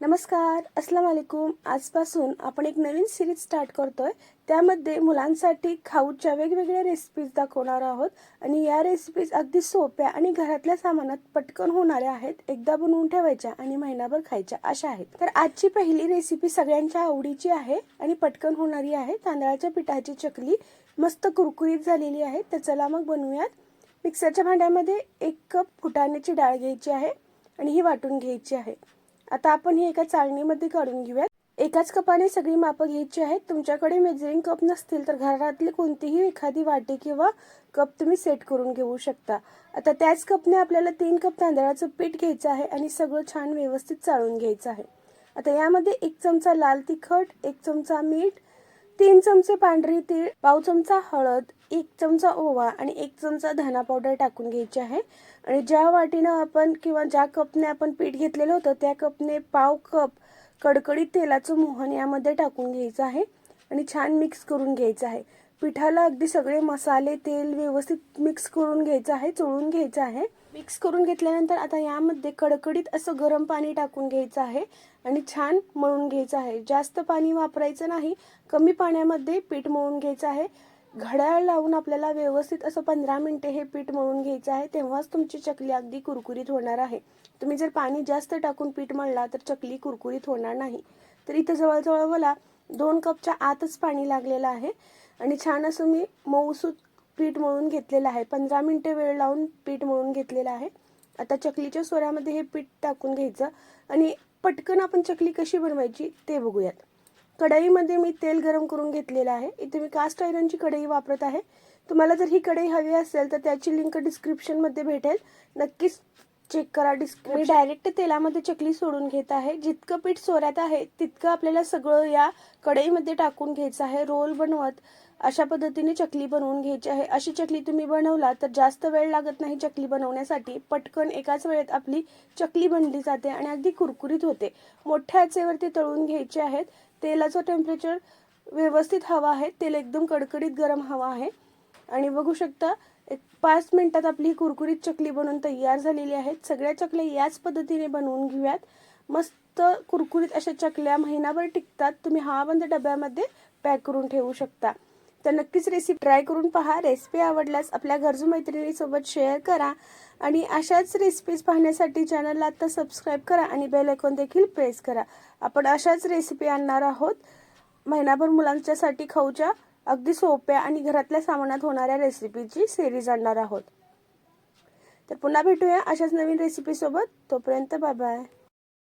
नमस्कार अस्सलाम वालेकुम आजपासून आपण एक नवीन सिरीज स्टार्ट करतोय. त्यामध्ये मुलांसाठी खाऊच्या वेगवेगळ्या रेसिपीज दाखवणार आहोत. आणि या रेसिपीज अगदी सोप्या आणि घरातल्या सामानात पटकन होणाऱ्या आहेत. एकदा बनवून ठेवायच्या आणि महिनाभर खायच्या अशा आहेत. तर आजची पहिली रेसिपी सगळ्यांच्या आवडीची आहे आणि पटकन होणारी आहे. तांदळाच्या पिठाची चकली मस्त कुरकुरीत झालेली आहे. तर चला मग बनवूयात. मिक्सरच्या भांड्यामध्ये एक कप फुटाण्याची डाळ घ्यायची आहे आणि ही वाटून घ्यायची आहे. आता आपण हे एका चाळणीमध्ये काढून घेऊयात. एकाच कपाने सगळी मापं घ्यायची आहेत. तुमच्याकडे मेजरिंग कप नसतील तर घरातली कोणतीही एखादी वाटी किंवा कप तुम्ही सेट करून घेऊ शकता. आता त्याच कपने आपल्याला तीन कप तांदळाचं पीठ घ्यायचं आहे आणि सगळं छान व्यवस्थित चाळून घ्यायचं आहे. आता यामध्ये एक चमचा लाल तिखट एक चमचा मीठ तीन चमचे पांढरी तीळ पाव चमचा हळद एक चमचा ओवा आणि एक चमचा धना पावडर टाकून घ्यायची आहे. आणि ज्या वाटीनं आपण किंवा ज्या कपने आपण पीठ घेतलेलं होतं त्या कपने पाव कप कडकडीत तेलाचं मोहन यामध्ये टाकून घ्यायचं आहे आणि छान मिक्स करून घ्यायचं आहे. पिठाला अगदी सगळे मसाले तेल व्यवस्थित मिक्स करून घ्यायचं आहे चोळून घ्यायचं आहे. मिक्स करून घेतल्यानंतर आता यामध्ये कडकडीत असं गरम पाणी टाकून घ्यायचं आहे आणि छान मळून घ्यायचं आहे. जास्त पाणी वापरायचं नाही कमी पाण्यामध्ये पीठ मळून घ्यायचं आहे. घड्याळ लावून आपल्याला व्यवस्थित असं पंधरा मिनटे हे पीठ मळून घ्यायचं आहे. तेव्हाच तुमची चकली अगदी कुरकुरीत होणार आहे. तुम्ही जर पाणी जास्त टाकून पीठ मळला तर चकली कुरकुरीत होणार नाही. तर इथं जवळजवळ मला दोन कपच्या आतच पाणी लागलेलं आहे. आणि छान असं मी मऊसूत पीठ मळून घेतलेलं आहे. पंधरा मिनटे वेळ लावून पीठ मळून घेतलेलं आहे. आता चकलीच्या सोऱ्यामध्ये हे पीठ टाकून घ्यायचं आणि पटकन आपण चकली कशी बनवायची ते बघूयात. कढईमध्ये मी तेल गरम करून घेतलेलं आहे. इथे मी कास्ट आयरनची कढई वापरत आहे. तुम्हाला जर ही कढई हवी असेल तर त्याची लिंक डिस्क्रिप्शनमध्ये भेटेल. नक्कीच चेक करा डिस्क मी डायरेक्ट तेलामध्ये चकली सोडून घेत आहे. जितकं पीठ सोऱ्यात आहे तितकं आपल्याला सगळं या कढईमध्ये टाकून घ्यायचं आहे. रोल बनवत अशा पद्धतीने चकली बनवून घ्यायची आहे. अशी चकली तुम्ही बनवला तर जास्त वेळ लागत नाही चकली बनवण्यासाठी. पटकन एकाच वेळेत आपली चकली बनली जाते आणि अगदी कुरकुरीत होते. मोठ्या आचेवरती तळून घ्यायचे आहेत. तेलाचं टेम्परेचर व्यवस्थित हवा आहे. तेल एकदम कडकडीत गरम हवा आहे. आणि बघू शकता एक पाच मिनटात आपली कुरकुरीत चकली बनवून तयार झालेली आहेत सगळ्या चकल्या याच पद्धतीने बनवून घेऊयात. मस्त कुरकुरीत अशा चकल्या महिनाभर टिकतात. तुम्ही हा बंद डब्यामध्ये पॅक करून ठेवू शकता. तर नक्कीच रेसिपी ट्राय करून पहा. रेसिपी आवडल्यास आपल्या गरजू मैत्रिणीसोबत शेअर करा आणि अशाच रेसिपीज पाहण्यासाठी चॅनलला आत्ता सबस्क्राईब करा आणि बेल आयकॉन देखील प्रेस करा. आपण अशाच रेसिपी आणणार आहोत. महिनाभर मुलांच्यासाठी खाऊच्या अगदी सोप्या आणि घरातल्या सामानात होणाऱ्या रेसिपीची सिरीज आणणार आहोत. तर पुन्हा भेटूया अशाच नवीन रेसिपीसोबत तोपर्यंत बाय बाय